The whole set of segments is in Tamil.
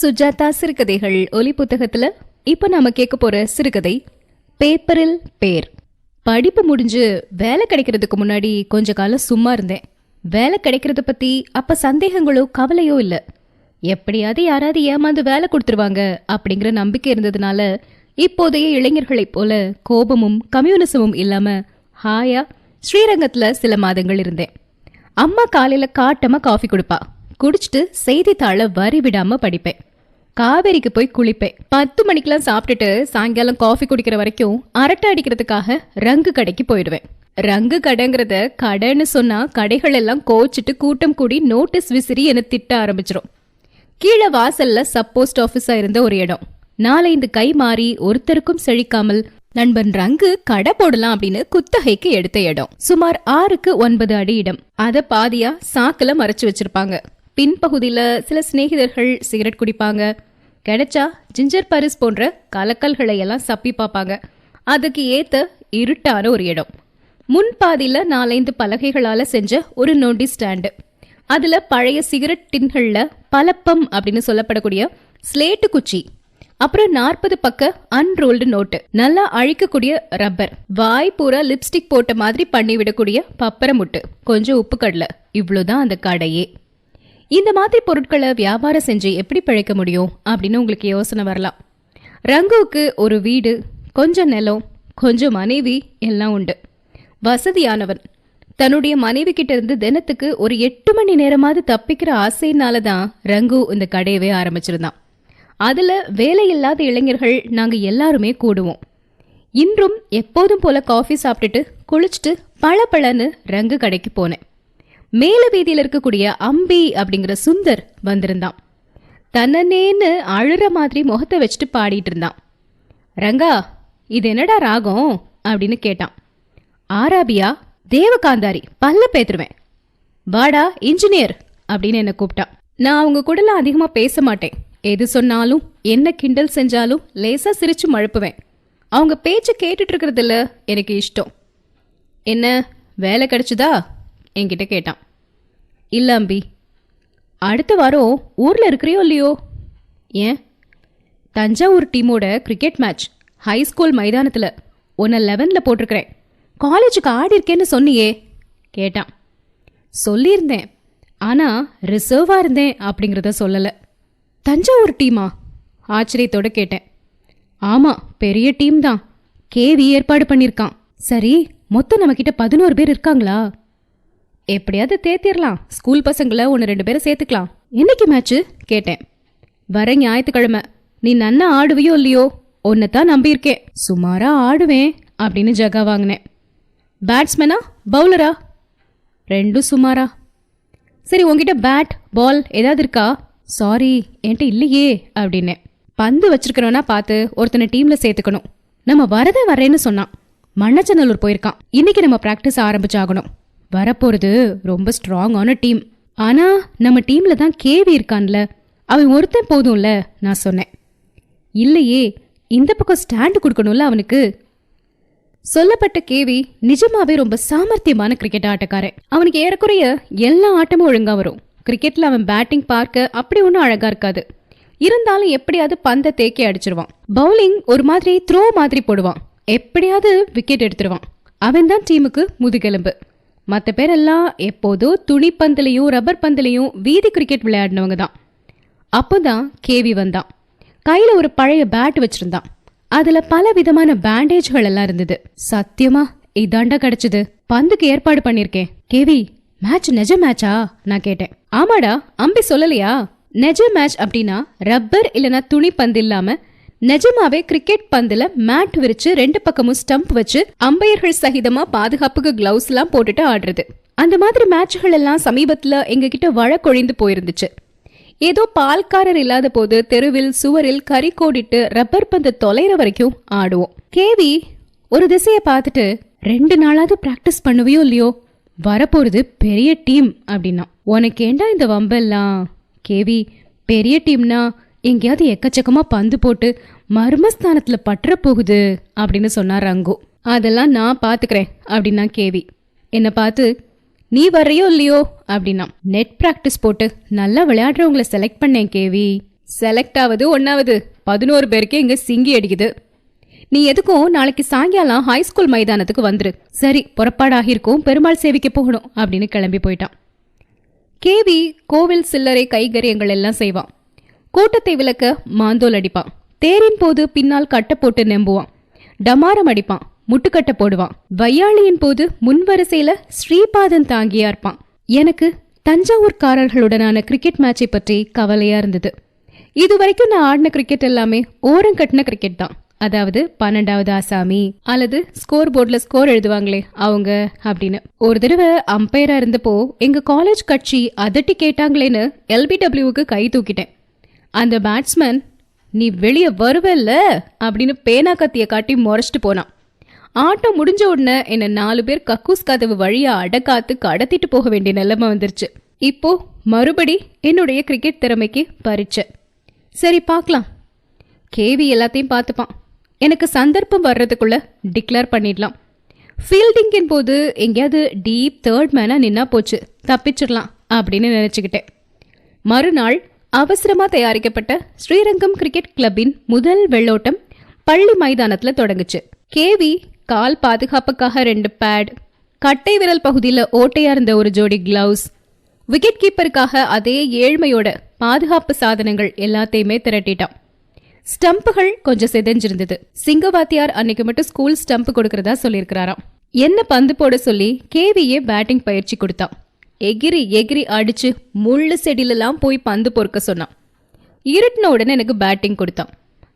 சுஜாதா சிறுகதைகள் ஒலி புத்தகத்துல இப்ப நாம கேட்க போற சிறுகதை பேப்பரில் பேர். படிப்பு முடிஞ்சு வேலை கிடைக்கிறதுக்கு முன்னாடி கொஞ்ச காலம் சும்மா இருந்தேன். வேலை கிடைக்கிறத பத்தி அப்ப சந்தேகங்களோ கவலையோ இல்ல. எப்படியாவது யாராவது ஏமாந்து வேலை கொடுத்துருவாங்க அப்படிங்கிற நம்பிக்கை இருந்ததுனால இப்போதைய இளைஞர்களைப் போல கோபமும் கம்யூனிசமும் இல்லாம ஹாயா ஸ்ரீரங்கத்துல சில மாதங்கள் இருந்தேன். அம்மா காலையில காட்டமா காஃபி கொடுப்பா. குடிச்சிட்டு செய்தித்தாளை வரி விடாம படிப்பேன். காவேரிக்கு போய் குளிப்பேன். பத்து மணிக்கெல்லாம் சாப்பிட்டுட்டு சாயங்காலம் காஃபி குடிக்கிற வரைக்கும் அரட்டை அடிக்கிறதுக்காக ரங்கு கடைக்கு போயிடுவேன். ரங்கு கடைங்கிறத கடைன்னு சொன்னா கடைகள் எல்லாம் கோச்சிட்டு கூட்டம் கூடி நோட்டீஸ் விசிறி என திட்ட ஆரம்பிச்சிரும். கீழே வாசல்ல சப்போஸ்ட் ஆஃபீஸா இருந்த ஒரு இடம். நாலைந்து கை மாறி ஒருத்தருக்கும் செழிக்காமல் நண்பன் ரங்கு கடை போடலாம் அப்படின்னு குத்தகைக்கு எடுத்த இடம். சுமார் ஆறுக்கு ஒன்பது அடி இடம். அத பாதியா சாக்குல மறைச்சு வச்சிருப்பாங்க. பின்பகுதியில் சில சிநேகிதர்கள் சிகரெட் குடிப்பாங்க. கிடைச்சா ஜிஞ்சர் பரிஸ் போன்ற கலக்கல்களை எல்லாம் சப்பி பார்ப்பாங்க. அதுக்கு ஏற்ற இருட்டான ஒரு இடம். முன்பாதியில் நாலைந்து பலகைகளால் செஞ்ச ஒரு நொண்டி ஸ்டாண்டு. அதில் பழைய சிகரெட் டின்களில் பலப்பம் அப்படின்னு சொல்லப்படக்கூடிய ஸ்லேட்டு குச்சி. அப்புறம் நாற்பது பக்க அன்ரோல்டு நோட்டு. நல்லா அழிக்கக்கூடிய ரப்பர். வாய் பூரா லிப்ஸ்டிக் போட்ட மாதிரி பண்ணி விடக்கூடிய முட்டு கொஞ்சம் உப்பு கடலை. இவ்வளோதான் அந்த கடையே. இந்த மாதிரி பொருட்களை வியாபாரம் செஞ்சு எப்படி பிழைக்க முடியும் அப்படின்னு உங்களுக்கு யோசனை வரலாம். ரங்குவுக்கு ஒரு வீடு கொஞ்சம் நிலம் கொஞ்சம் மனைவி எல்லாம் உண்டு. வசதியானவன். தன்னுடைய மனைவி கிட்ட இருந்து தினத்துக்கு ஒரு எட்டு மணி நேரமாவது தப்பிக்கிற ஆசையினால தான் ரங்கு இந்த கடையவே ஆரம்பிச்சிருந்தான். அதுல வேலையில்லாத இளைஞர்கள் நாங்க எல்லாருமே கூடுவோம். இன்றும் எப்போதும் போல காஃபி சாப்பிட்டுட்டு குளிச்சுட்டு பளபளன்னு ரங்கு கடைக்கு போனேன். மேல வீதியில இருக்கக்கூடிய அம்பி அப்படிங்கிற சுந்தர் வந்திருந்தான். தன்னனேன்னு அழுற மாதிரி முகத்தை வச்சுட்டு பாடிட்டு இருந்தான். ரங்கா இது என்னடா ராகம்? அப்படின்னு கேட்டான். ஆராபியா தேவகாந்தாரி பல்ல பேத்துருவேன். வாடா இன்ஜினியர் அப்படின்னு என்னை கூப்பிட்டான். நான் அவங்க கூடலாம் அதிகமாக பேச மாட்டேன். எது சொன்னாலும் என்ன கிண்டல் செஞ்சாலும் லேசாக சிரிச்சு மழுப்புவேன். அவங்க பேச்சை கேட்டுட்டு இருக்கிறதுல எனக்கு இஷ்டம். என்ன வேலை கிடைச்சதா? என்கிட்ட கேட்டான். இல்லை அம்பி. அடுத்த வாரம் ஊரில் இருக்கிறியோ இல்லையோ? ஏன்? தஞ்சாவூர் டீமோட கிரிக்கெட் மேட்ச் ஹை ஸ்கூல் மைதானத்தில் உன்னை லெவனில் போட்டிருக்கிறேன். காலேஜுக்கு ஆடி இருக்கேன்னு சொன்னியே கேட்டான். சொல்லியிருந்தேன். ஆனால் ரிசர்வாக இருந்தேன் அப்படிங்கிறத சொல்லலை. தஞ்சாவூர் டீமா? ஆச்சரியத்தோட கேட்டேன். ஆமாம் பெரிய டீம் தான். கேவி ஏற்பாடு பண்ணியிருக்கான். சரி மொத்தம் நம்மக்கிட்ட பதினோரு பேர் இருக்காங்களா? எப்படியாவது தேத்திரலாம். ஸ்கூல் பசங்களை ஒன்று ரெண்டு பேரை சேர்த்துக்கலாம். என்னைக்கு மேட்ச்சு கேட்டேன். வர ஞாயிற்றுக்கிழமை. நீ நன்னா ஆடுவையோ இல்லையோ? உன்னை தான் நம்பியிருக்கேன். சுமாராக ஆடுவேன் அப்படின்னு ஜகா வாங்கினேன். பேட்ஸ்மேனா பவுலரா ரெண்டும் சுமாரா. சரி உங்ககிட்ட பேட் பால் ஏதாவது இருக்கா? சாரி என்கிட்ட இல்லையே அப்படின்னேன் பந்து வச்சிருக்கிறவனா பார்த்து ஒருத்தனை டீமில் சேர்த்துக்கணும். நம்ம வரதே வரேன்னு சொன்னான். மண்ணச்சநல்லூர் போயிருக்கான். இன்னைக்கு நம்ம ப்ராக்டிஸ் ஆரம்பிச்சாகணும். வரப்போறது ரொம்ப ஸ்ட்ராங்கான டீம் ஆனா நம்ம டீம்ல தான் கேவி இருக்கான்ல. அவன் ஒருத்தன் போதும்ல நான் சொன்னேன். இல்லையே இந்த பக்கம் ஸ்டாண்டு கொடுக்கணும்ல அவனுக்கு? சொல்லப்பட்ட கேவி நிஜமாவே ரொம்ப சாமர்த்தியமான கிரிக்கெட் ஆட்டக்காரன். அவனுக்கு ஏறக்குறைய எல்லா ஆட்டமும் ஒழுங்கா வரும். கிரிக்கெட்ல அவன் பேட்டிங் பார்க்க அப்படி ஒன்றும் அழகா இருக்காது. இருந்தாலும் எப்படியாவது பந்தை தேக்கி அடிச்சிருவான். பவுலிங் ஒரு மாதிரி த்ரோ மாதிரி போடுவான். எப்படியாவது விக்கெட் எடுத்துருவான். அவன் தான் டீமுக்கு முதுகெலும்பு. மற்ற பேரெல்லாம் எப்போதோ துணிப்பந்துலையும் ரப்பர் பந்துலையும் வீதி கிரிக்கெட் விளையாடினவங்க தான். அப்போ தான் கேவி வந்தான். கையில் ஒரு பழைய பேட் வச்சிருந்தான். அதில் பல விதமான பேண்டேஜ்கள் எல்லாம் இருந்தது. சத்தியமா இதாண்டா கிடைச்சது. பந்துக்கு ஏற்பாடு பண்ணியிருக்கேன் கேவி மேட்ச் நெஜ மேட்சா நான் கேட்டேன். ஆமாடா அம்பி சொல்லலையா? நெஜ மேட்ச் அப்படின்னா ரப்பர் இல்லைனா துணி பந்து இல்லாமல் நிஜமாவே கிரிக்கெட் பந்துல மேட் விரிச்சு ரெண்டு பக்கமும் ஸ்டம்ப் வச்சு அம்பையர்கள் சகிதமா பாதுகாப்புக்கு கிளவுஸ் எல்லாம் போட்டுட்டு ஆடுறது. அந்த மாதிரி மேட்ச்கள் எல்லாம் சமீபத்துல எங்ககிட்ட வழக்கொழிந்து போயிருந்துச்சு. ஏதோ பால்காரர் இல்லாத போது தெருவில் சுவரில் கறி கோடிட்டு ரப்பர் பந்து தொலைற வரைக்கும் ஆடுவோம். கேவி ஒரு திசையை பார்த்துட்டு ரெண்டு நாளாவது பிராக்டிஸ் பண்ணுவியோ இல்லையோ? வரப்போறது பெரிய டீம் அப்படின்னா. உனக்கு ஏண்டா இந்த வம்பெல்லாம்? கேவி பெரிய டீம்னா எங்கேயாவது எக்கச்சக்கமா பந்து போட்டு மர்மஸ்தானத்துல பற்ற போகுது அப்படின்னு சொன்னார் ரங்கு. அதெல்லாம் நான் பாத்துக்கிறேன் அப்படின்னா கேவி. என்னை பார்த்து நீ வர்றியோ இல்லையோ? அப்படின்னா நெட் ப்ராக்டிஸ் போட்டு நல்லா விளையாடுறவங்கள செலக்ட் பண்ணேன் கேவி. செலக்ட் ஆவது ஒன்னாவது பதினோரு பேருக்கு இங்க சிங்கி அடிக்குது. நீ எதுக்கும் நாளைக்கு சாயங்காலம் ஹை ஸ்கூல் மைதானத்துக்கு வந்துரு. சரி புறப்பாடாகிருக்கும் பெருமாள் சேவிக்க போகணும் அப்படின்னு கிளம்பி போயிட்டான். கேவி கோவில் சில்லறை கைகரியங்கள் எல்லாம் செய்வான். கூட்டத்தை விளக்க மாந்தோல் அடிப்பான். தேரின் போது பின்னால் கட்டை போட்டு நெம்புவான். டமாரம் அடிப்பான். முட்டுக்கட்டை போடுவான். வையாளியின் போது முன்வரிசையில ஸ்ரீபாதன் தாங்கியா இருப்பான். எனக்கு தஞ்சாவூர்காரர்களுடனான கிரிக்கெட் மேட்சை பற்றி கவலையா இருந்தது. இது வரைக்கும் நான் ஆடின கிரிக்கெட் எல்லாமே ஓரம் கட்டின கிரிக்கெட் தான். அதாவது பன்னெண்டாவது ஆசாமி அல்லது ஸ்கோர் போர்டில் ஸ்கோர் எழுதுவாங்களே அவங்க அப்படின்னு. ஒரு தடவை அம்பையராக இருந்தப்போ எங்கள் காலேஜ் கட்சி அதட்டி கேட்டாங்களேன்னு எல்பிடபிள்யூவுக்கு கை தூக்கிட்டேன். அந்த பேட்ஸ்மேன் நீ வெளியே வருவல்ல? அப்படின்னு பேனா கத்தியை காட்டி முறைச்சிட்டு போனான். ஆட்டம் முடிஞ்ச உடனே என்ன நாலு பேர் கக்கூஸ் கதவு வழியாக அடக்காத்து கடத்திட்டு போக வேண்டிய நிலைமை வந்துருச்சு. இப்போ மறுபடி என்னுடைய கிரிக்கெட் திறமைக்கு பரீட்சை. சரி பார்க்கலாம். கேவி எல்லாத்தையும் பார்த்துப்பான். எனக்கு சந்தர்ப்பம் வர்றதுக்குள்ளே டிக்ளேர் பண்ணிடலாம். ஃபீல்டிங்கின் போது எங்கேயாவது டீப் தேர்ட் மேனாக நின்னா போச்சு தப்பிச்சிடலாம் அப்படின்னு நினச்சிக்கிட்டேன். மறுநாள் அவசரமாக தயாரிக்கப்பட்ட ஸ்ரீரங்கம் கிரிக்கெட் கிளப்பின் முதல் வெள்ளோட்டம் பள்ளி மைதானத்தில் தொடங்குச்சு. கேவி கால் பாதுகாப்புக்காக ரெண்டு பேட் கட்டை விரல் பகுதியில் ஓட்டையாக இருந்த ஒரு ஜோடி கிளவுஸ் விக்கெட் கீப்பருக்காக அதே ஏழ்மையோட பாதுகாப்பு சாதனங்கள் எல்லாத்தையுமே திரட்டிட்டான். ஸ்டம்புகள் கொஞ்சம் செதஞ்சிருந்தது. சிங்கவாத்தியார் அன்னைக்கு மட்டும் ஸ்கூல் ஸ்டம்ப் கொடுக்கறதா சொல்லியிருக்கிறாராம். என்ன பந்து போட சொல்லி கேவியே பேட்டிங் பயிற்சி கொடுத்தான். எகிரி எகிரி அடிச்சு முள்ளு செடியிலலாம் போய் பந்து பொறுக்க சொன்னான். இருட்டின உடனே எனக்கு பேட்டிங் கொடுத்தான்.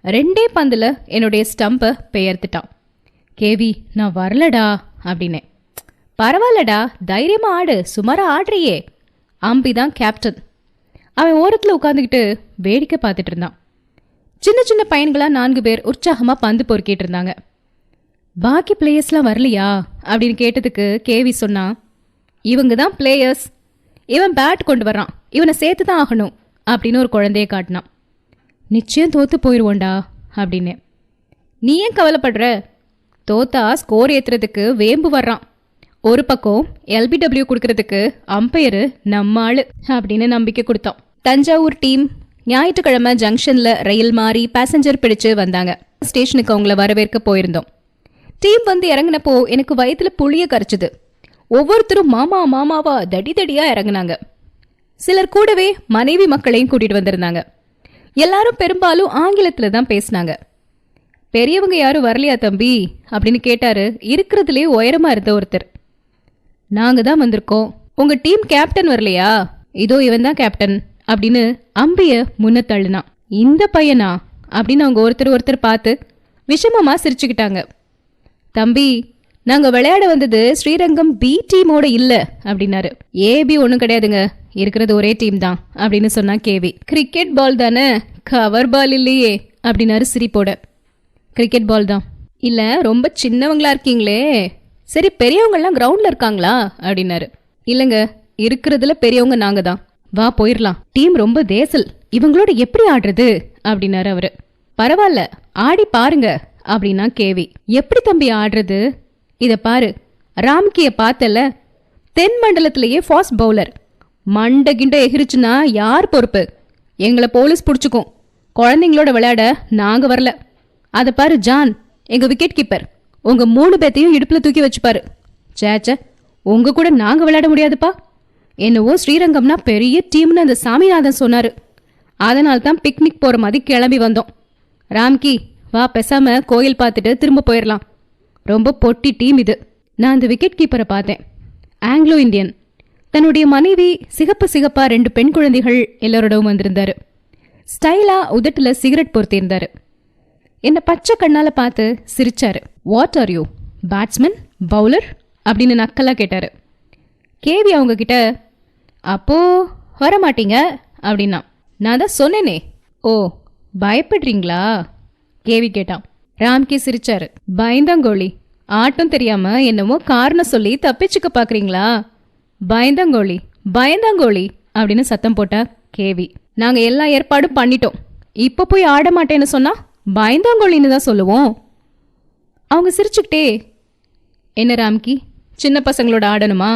ரெண்டே பந்தில் என்னுடைய ஸ்டம்பை பெயர்த்துட்டான். கேவி நான் வரலடா அப்படின்னேன். பரவாயில்லடா தைரியமாக ஆடு சுமாராக ஆடுறியே அம்பி தான் கேப்டன் அவன் ஓரத்தில் உட்காந்துக்கிட்டு வேடிக்கை பார்த்துட்டு இருந்தான். சின்ன சின்ன பையன்களாக நான்கு பேர் உற்சாகமாக பந்து பொறுக்கிட்டு இருந்தாங்க. பாக்கி பிளேயர்ஸ்லாம் வரலையா? அப்படின்னு கேட்டதுக்கு கேவி சொன்னான். இவங்க தான் பிளேயர்ஸ் இவன் பேட் கொண்டு வர்றான். இவனை சேர்த்து தான் ஆகணும் அப்படின்னு ஒரு குழந்தைய காட்டினான். நிச்சயம் தோற்று போயிடுவோண்டா அப்படின்னு. நீ ஏன் கவலைப்படுற? தோத்தா ஸ்கோர் ஏற்றுறதுக்கு வேம்பு வர்றான். ஒரு பக்கம் எல்பிடபிள்யூ கொடுக்கறதுக்கு அம்பையரு நம்ம ஆள் அப்படின்னு நம்பிக்கை கொடுத்தோம் தஞ்சாவூர் டீம் ஞாயிற்றுக்கிழமை ஜங்ஷனில் ரயில் மாறி பேசஞ்சர் பிடிச்சு வந்தாங்க. ஸ்டேஷனுக்கு அவங்கள வரவேற்க போயிருந்தோம். டீம் வந்து இறங்கினப்போ எனக்கு வயிற்றுல புளிய கரைச்சிது. ஒவ்வொருத்தரும் மாமா மாமாவா தடி தடியா இறங்குனாங்க. சிலர் கூடவே மனைவி மக்களையும் கூட்டிட்டு வந்திருந்தாங்க. எல்லாரும் பெரும்பாலும் ஆங்கிலத்துல தான் பேசினாங்க. பெரியவங்க யாரும் வரலையா தம்பி? அப்படின்னு கேட்டாரு. இருக்கிறதுலே உயரமா இருந்த ஒருத்தர். நாங்க தான் வந்திருக்கோம். உங்க டீம் கேப்டன் வரலையா? இதோ இவன் தான் கேப்டன். அப்படின்னு அம்பிய முன்ன தள்ளுனான் இந்த பையனா? அப்படின்னு அவங்க ஒருத்தர் ஒருத்தர் பார்த்து விஷமமா சிரிச்சுக்கிட்டாங்க. தம்பி நாங்க விளையாட வந்தது ஸ்ரீரங்கம் பி டீமோட இல்ல அப்படின்னாரு. ஏபி ஒன்றும் கிடையாதுங்க. இருக்கிறது ஒரே டீம் தான் அப்படின்னு சொன்னா கேவி கிரிக்கெட் பால் தானே? கவர் பால் இல்லையே அப்படின்னாரு சிரிப்போட. கிரிக்கெட் பால் தான். இல்ல ரொம்ப சின்னவங்களா இருக்கீங்களே. சரி பெரியவங்கெல்லாம் கிரவுண்ட்ல இருக்காங்களா அப்படின்னாரு. இல்லைங்க இருக்கிறதுல பெரியவங்க நாங்க தான். வா போயிடலாம் டீம் ரொம்ப தேசல். இவங்களோட எப்படி ஆடுறது அப்படின்னாரு அவரு. பரவாயில்ல ஆடி பாருங்க அப்படின்னா கேவி எப்படி தம்பி ஆடுறது? இதை பாரு. ராம்கிய பார்த்தல. தென் மண்டலத்திலேயே ஃபாஸ்ட் பவுலர். மண்ட கிண்ட எகிரிச்சுன்னா யார் பொறுப்பு? எங்களை போலீஸ் பிடிச்சிக்கும். குழந்தைங்களோட விளையாட நாங்கள் வரல. அதை பாரு ஜான். எங்கள் விக்கெட் கீப்பர் உங்கள் மூணு பேத்தையும் இடுப்புல தூக்கி வச்சுப்பாரு. சேச்ச உங்க கூட நாங்கள் விளையாட முடியாதுப்பா. என்னவோ ஸ்ரீரங்கம்னா பெரிய டீம்னு அந்த சாமிநாதன் சொன்னார். அதனால தான் பிக்னிக் போகிற மாதிரி கிளம்பி வந்தோம். ராம்கி வா பேசாம கோயில் பார்த்துட்டு திரும்ப போயிடலாம் ரொம்ப பொட்டி டீம் இது. நான் அந்த விக்கெட் கீப்பரை பார்த்தேன். ஆங்கிலோ இந்தியன் தன்னுடைய மனைவி சிகப்பு சிகப்பா ரெண்டு பெண் குழந்தைகள் எல்லாரோடவும் வந்திருந்தாரு. ஸ்டைலா உதட்டுல சிகரெட் பொருத்தியிருந்தாரு என்ன பச்சை கண்ணால பார்த்து சிரிச்சாரு. What are you batsman bowler அப்படின்னு நக்கலா கேட்டாரு. கேவி அவங்க கிட்ட அப்போ வர மாட்டீங்க அப்படின்னா நான் தான் சொன்னேனே. ஓ பயப்படுறீங்களா? கேவி கேட்டான். ராம்கி சிரிச்சாரு. பயந்தாங்கோழி ஆட்டம் தெரியாம என்னமோ காரணம் சொல்லி தப்பிச்சுக்க பாக்குறீங்களா? பயந்தாங்கோழி பயந்தாங்கோழி அப்படின்னு சத்தம் போட்டா கேவி. நாங்க எல்லா ஏற்பாடும் பண்ணிட்டோம். இப்ப போய் ஆட மாட்டேன்னு சொன்னா பயந்தாங்கோழின்னு தான் சொல்லுவோம். அவங்க சிரிச்சுக்கிட்டே என்ன ராம்கி சின்ன பசங்களோட ஆடணுமா?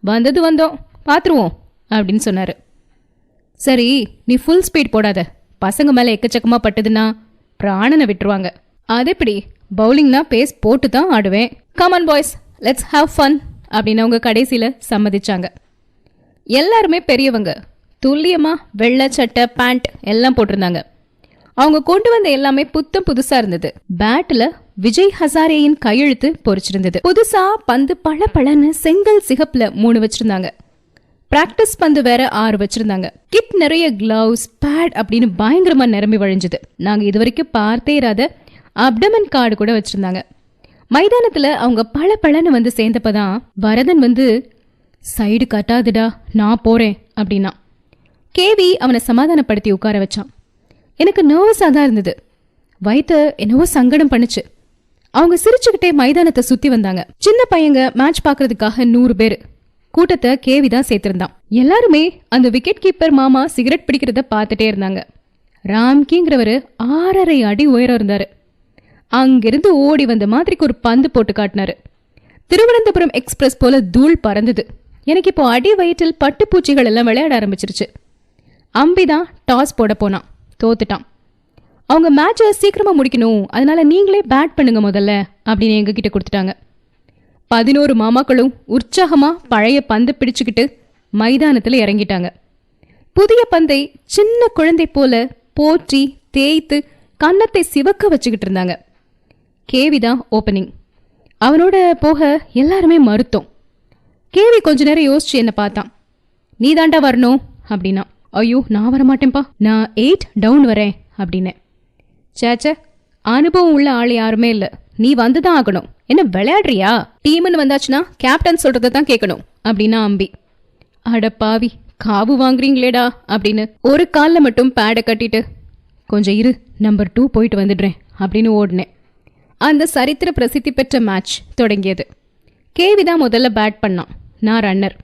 வந்தது வந்தோம் பார்த்துருவோம் அப்படின்னு சொன்னார். சரி நீ ஃபுல் ஸ்பீட் போடாத. பசங்க மேலே எக்கச்சக்கமாக பட்டதுன்னா பிராணனை விட்டுருவாங்க. அது எப்படி பவுலிங்னா பேஸ் போட்டு தான் ஆடுவேன் come on boys let's have fun அப்படின்னு அவங்க கடைசியில் சம்மதிச்சாங்க. எல்லாருமே பெரியவங்க. துல்லியமாக வெள்ளை சட்டை பேண்ட் எல்லாம் போட்டிருந்தாங்க. அவங்க கொண்டு வந்த எல்லாமே புத்தம் புதுசா இருந்தது. பேட்ல விஜய் ஹசாரேயின் கையெழுத்து பொறிச்சிருந்தது. புதுசா பந்து பழ பழன்னு செங்கல் சிகப்புல மூணு வச்சிருந்தாங்க. பிராக்டிஸ் பந்து வேற ஆறு வச்சிருந்தாங்க. கிட் நிறைய கிளவுஸ் பேட் அப்படின்னு பயங்கரமா நிரம்பி வழிஞ்சுது. நாங்க இதுவரைக்கும் பார்த்தே இராத அப்டமன் கார்டு கூட வச்சிருந்தாங்க. மைதானத்துல அவங்க பல பழன்னு வந்து சேர்ந்தப்பதான் வரதன் வந்து சைடு கட்டாதுடா நான் போறேன் அப்படின்னா. கேவி அவனை சமாதானப்படுத்தி உட்கார வச்சான். எனக்கு நர்வஸாக தான் இருந்தது. வயிற்று என்னவோ சங்கடம் பண்ணுச்சு. அவங்க சிரிச்சுக்கிட்டே மைதானத்தை சுத்தி வந்தாங்க. சின்ன பையங்க மேட்ச் பார்க்கறதுக்காக நூறு பேர். கூட்டத்தை கேவி தான் சேர்த்திருந்தான். எல்லாருமே அந்த விக்கெட் கீப்பர் மாமா சிகரெட் பிடிக்கிறத பார்த்துட்டே இருந்தாங்க. ராம்கிங்கிறவர் ஆறரை அடி உயரம் இருந்தார். அங்கிருந்து ஓடி வந்த மாதிரிக்கு ஒரு பந்து போட்டு காட்டினாரு. திருவனந்தபுரம் எக்ஸ்பிரஸ் போல தூள் பறந்தது. எனக்கு இப்போ அடி வயிற்றில் பட்டுப்பூச்சிகள் எல்லாம் விளையாட ஆரம்பிச்சிருச்சு. அம்பி தான் டாஸ் போட போனான். தோத்துட்டான். அவங்க மேட்சை சீக்கிரமாக முடிக்கணும். அதனால நீங்களே பேட் பண்ணுங்க முதல்ல அப்படின்னு எங்ககிட்ட கொடுத்துட்டாங்க. பதினோரு மாமாக்களும் உற்சாகமாக பழைய பந்து பிடிச்சுக்கிட்டு மைதானத்தில் இறங்கிட்டாங்க. புதிய பந்தை சின்ன குழந்தை போல போற்றி தேய்த்து கன்னத்தை சிவக்க வச்சுக்கிட்டு இருந்தாங்க. கேவி தான் ஓப்பனிங். அவனோட போக எல்லாருமே மறுத்தோம். கேவி கொஞ்ச நேரம் யோசிச்சு என்ன பார்த்தான். நீ தாண்டா வரணும்? அப்படின்னா. ஐயோ நான் வரமாட்டேன்ப்பா. நான் எயிட் டவுன் வரேன் அப்படின்னேன். சேச்சே அனுபவம் உள்ள ஆள் யாருமே இல்ல. நீ வந்துதான் ஆகணும். என்ன விளையாடுறியா? டீம்னு வந்தாச்சுன்னா கேப்டன் சொல்றதை தான் கேட்கணும் அப்படின்னா அம்பி. அட பாவி காவு வாங்குறீங்களேடா அப்படின்னு ஒரு காலில் மட்டும் பேடை கட்டிட்டு கொஞ்சம் இரு நம்பர் டூ போயிட்டு வந்துடுறேன் அப்படின்னு ஓடினேன். அந்த சரித்திர பிரசித்தி பெற்ற மேட்ச் தொடங்கியது. கேவி தான் முதல்ல பேட் பண்ணான். நான் ரன்னர்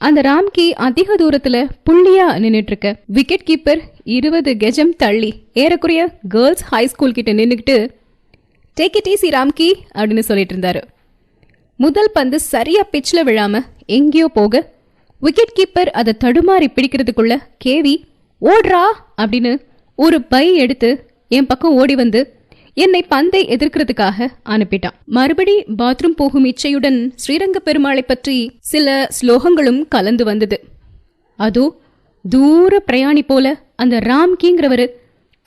அந்த ராம்கி அதிக தூரத்துல புள்ளியா நின்னுட்டு இருக்க விக்கெட் கீப்பர் இருபது கெஜம் தள்ளி ஏறக்குறைய கேர்ள்ஸ் ஹை ஸ்கூல் கிட்ட நின்னுக்கிட்டு டேக் இட் ஈஸி ராம்கி அப்படின்னு சொல்லிட்டு இருந்தாரு முதல் பந்து சரியா பிச்சில் விழாம எங்கேயோ போக விக்கெட் கீப்பர் அதை தடுமாறி பிடிக்கிறதுக்குள்ள கேவி ஓடுறா அப்படின்னு ஒரு பை எடுத்து என் பக்கம் ஓடி வந்து என்னை பந்தை எதிர்க்கிறதுக்காக அனுப்பிட்டான். மறுபடி பாத்ரூம் போகும் இச்சையுடன் ஸ்ரீரங்க பெருமாளை பற்றி சில ஸ்லோகங்களும் கலந்து வந்தது. அதோ தூர பிரயாணி போல அந்த ராம்கிங்கிறவரு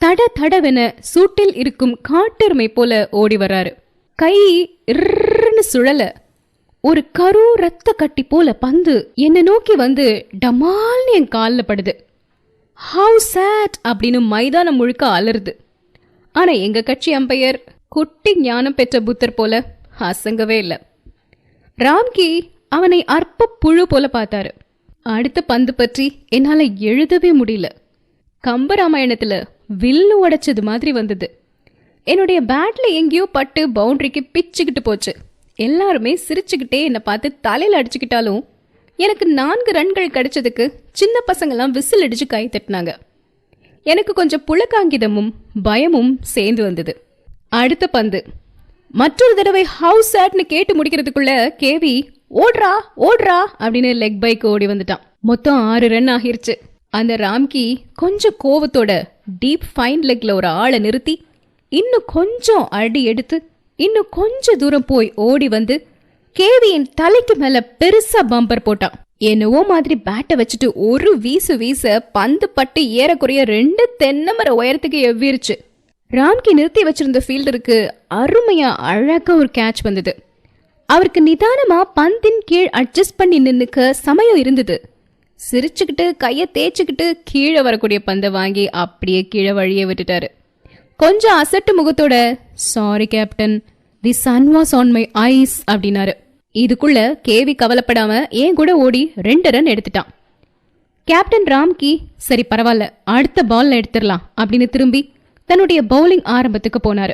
தட தடவென சூட்டில் இருக்கும் காட்டெருமை போல ஓடி வர்றாரு. கை இர்ன்னு சுழல ஒரு கரு ரத்த கட்டி போல பந்து என்னை நோக்கி வந்து டமால்னு என் காலில் படுது. ஹவு சேட் அப்படின்னு மைதானம் முழுக்க அலருது ஆனா எங்க கட்சி அம்பையர் குட்டி ஞானம் பெற்ற புத்தர் போல அசங்கவே இல்லை. ராம்கி அவனை அற்ப புழு போல பார்த்தாரு. அடுத்த பந்து பற்றி என்னால் எழுதவே முடியல. கம்பராமாயணத்தில் வில்லு உடைச்சது மாதிரி வந்தது. என்னுடைய பேட்ல எங்கேயோ பட்டு பவுண்டரிக்கு பிச்சுக்கிட்டு போச்சு. எல்லாருமே சிரிச்சுக்கிட்டே என்னை பார்த்து தலையில் அடிச்சுக்கிட்டாலும் எனக்கு நான்கு ரன்கள் கிடைச்சதுக்கு சின்ன பசங்கள்லாம் விசில் அடிச்சு கை தட்டினாங்க. எனக்கு கொஞ்சம் புலக்காங்கிதமும் பயமும் சேர்ந்து வந்தது. அடுத்த பந்து. மற்றொரு தடவை ஹவுஸ் சேட்னு கேட்டு முடிக்கிறதுக்குள்ள கேவி ஓடுறா ஓடுறா அப்படின்னு லெக் பைக் ஓடி வந்துட்டான். மொத்தம் ஆறு ரன் ஆகிருச்சு. அந்த ராம்கி கொஞ்சம் கோவத்தோட டீப் ஃபைன் லெக்ல ஒரு ஆளை நிறுத்தி இன்னும் கொஞ்சம் அடி எடுத்து இன்னும் கொஞ்ச தூரம் போய் ஓடி வந்து கேவியின் தலைக்கு மேல பெருசா பம்பர் போட்டான். என்னவோ மாதிரி பேட்டை வச்சுட்டு ஒரு வீசு வீச பந்து பட்டு ஏறக்குறைய ரெண்டு தென்னை மர உயரத்துக்கு எவ்விருச்சு ராம்கி நிறுத்தி வச்சிருந்த ஃபீல்டருக்கு அருமையா அழகா ஒரு கேட்ச் வந்தது. அவருக்கு நிதானமா பந்தின் கீழ் அட்ஜஸ்ட் பண்ணி நின்னுக்க சமயம் இருந்தது. சிரிச்சுக்கிட்டு கையை தேய்ச்சிக்கிட்டு கீழே வரக்கூடிய பந்தை வாங்கி அப்படியே கீழே வழியே விட்டுட்டாரு. கொஞ்சம் அசட்டு முகத்தோட sorry captain the sun was on my eyes அப்படின்னாரு. இதுக்குள்ள கேவி கவலைப்படாம ஏன் கூட ஓடி ரெண்டு ரன் எடுத்துட்டான். கேப்டன் ராம்கி சரி பரவாயில்ல அடுத்த பால்ல எடுத்துடலாம் அப்படின்னு திரும்பி தன்னுடைய பவுலிங் ஆரம்பத்துக்கு போனாரு.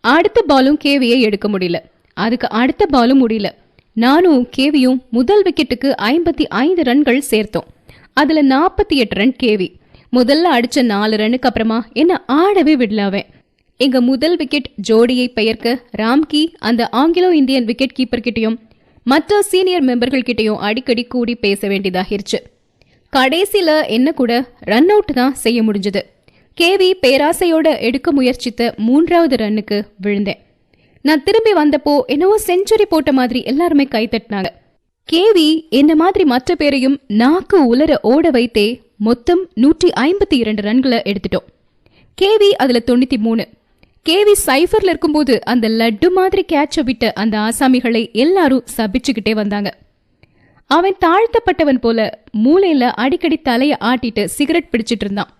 அடுத்த பாலும் கேவியை எடுக்க முடியல. அதுக்கு அடுத்த பாலும் முடியல. நானும் கேவியும் முதல் விக்கெட்டுக்கு ஐம்பத்தி ஐந்து ரன்கள் சேர்த்தோம். அதுல நாற்பத்தி எட்டு ரன் கேவி. முதல்ல அடிச்ச நாலு ரன்னுக்கு அப்புறமா என்ன ஆடவே விடலாவேன் எங்க முதல் விக்கெட் ஜோடியை பெயர்க்க ராம்கி அந்த ஆங்கிலோ இந்தியன் விக்கெட் கீப்பர் கிட்டையும் மற்ற சீனியர் மெம்பர்கள் கிட்டேயும் அடிக்கடி கூடி பேச வேண்டியதாகிருச்சு கடைசியில் என்ன கூட ரன் அவுட் தான் செய்ய முடிஞ்சது. கேவி பேராசையோட எடுக்க முயற்சித்த மூன்றாவது ரன்னுக்கு விழுந்தேன். நான் திரும்பி வந்தப்போ என்னவோ செஞ்சுரி போட்ட மாதிரி எல்லாருமே கை தட்டினாங்க. கேவி என்ன மாதிரி மற்ற பேரையும் நாக்கு உலர ஓட வைத்தே மொத்தம் நூற்றி ஐம்பத்தி இரண்டு ரன்களை எடுத்துட்டோம். கேவி அதில் தொண்ணூற்றி மூணு கேவி சைஃபர்ல இருக்கும்போது அந்த லட்டு மாதிரி கேட்ச விட்ட அந்த ஆசாமிகளை எல்லாரும் சபிச்சுக்கிட்டே வந்தாங்க. அவன் தாழ்த்தப்பட்டவன் போல மூளையில அடிக்கடி தலையை ஆட்டிட்டு சிகரெட் பிடிச்சிட்டு இருந்தான்.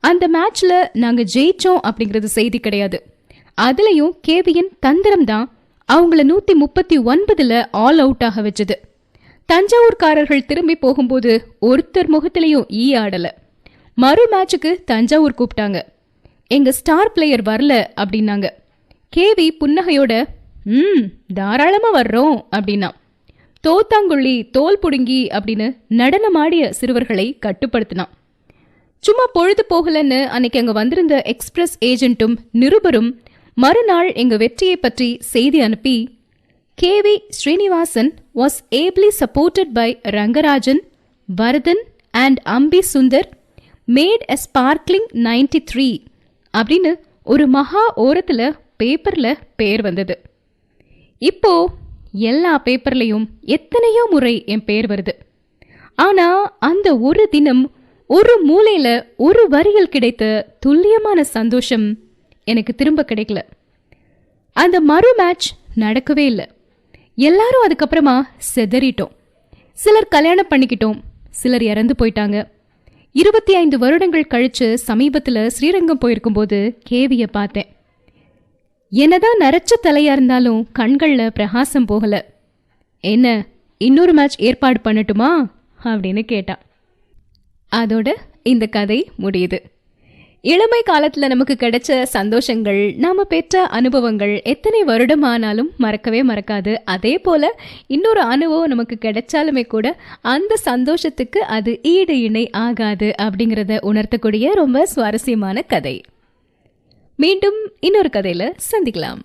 அந்த மேட்ச்ல நாங்க ஜெயிச்சோம் அப்படிங்கிறது செய்தி கிடையாது. அதுலயும் கேவியின் தந்திரம் தான் அவங்கள நூத்தி முப்பத்தி ஒன்பதுல ஆல் அவுட் ஆக வச்சது. தஞ்சாவூர்காரர்கள் திரும்பி போகும்போது ஒருத்தர் முகத்திலையும் ஈ ஆடல. மறு மேட்சுக்கு தஞ்சாவூர் கூப்பிட்டாங்க. எங்கள் ஸ்டார் பிளேயர் வரல அப்படின்னாங்க. கேவி புன்னகையோட ம் தாராளமாக வர்றோம் அப்படின்னா. தோத்தாங்குள்ளி தோல் புடுங்கி அப்படின்னு நடனமாடிய சிறுவர்களை கட்டுப்படுத்தினான் சும்மா பொழுது போகலன்னு அன்னைக்கு அங்கே வந்திருந்த எக்ஸ்பிரஸ் ஏஜென்ட்டும் நிருபரும் மறுநாள் எங்க வெற்றியை பற்றி செய்தி அனுப்பி KV Srinivasan was ably supported by Rangarajan Varadhan and Ambi Sundar made a sparkling ninety three அப்படின்னு ஒரு மகா ஓரத்தில் பேப்பரில் பேர் வந்தது. இப்போ எல்லா பேப்பர்லேயும் எத்தனையோ முறை என் பேர் வருது. ஆனால் அந்த ஒரு தினம் ஒரு மூலையில் ஒரு வரியில் கிடைத்த துல்லியமான சந்தோஷம் எனக்கு திரும்ப கிடைக்கல. அந்த மறு மேட்ச் நடக்கவே இல்லை. எல்லாரும் அதுக்கப்புறமா செதறிட்டோம். சிலர் கல்யாணம் பண்ணிக்கிட்டோம். சிலர் இறந்து போயிட்டாங்க. இருபத்தி ஐந்து வருடங்கள் கழிச்சு சமீபத்தில் ஸ்ரீரங்கம் போயிருக்கும்போது கேவியை பார்த்தேன். என்னதான் நரைச்ச தலையா இருந்தாலும் கண்களில் பிரகாசம் போகல. என்ன இன்னொரு மேட்ச் ஏற்பாடு பண்ணட்டுமா? அப்படின்னு கேட்டான் அதோட இந்த கதை முடியுது. இளமை காலத்துல நமக்கு கிடைச்ச சந்தோஷங்கள் நாம பெற்ற அனுபவங்கள் எத்தனை வருடம் ஆனாலும் மறக்கவே மறக்காது. அதே போல இன்னொரு அனுபவம் நமக்கு கிடைச்சாலுமே கூட அந்த சந்தோஷத்துக்கு அது ஈடு இணை ஆகாது அப்படிங்கிறத உணர்த்தக்கூடிய ரொம்ப சுவாரஸ்யமான கதை. மீண்டும் இன்னொரு கதையில சந்திக்கலாம்.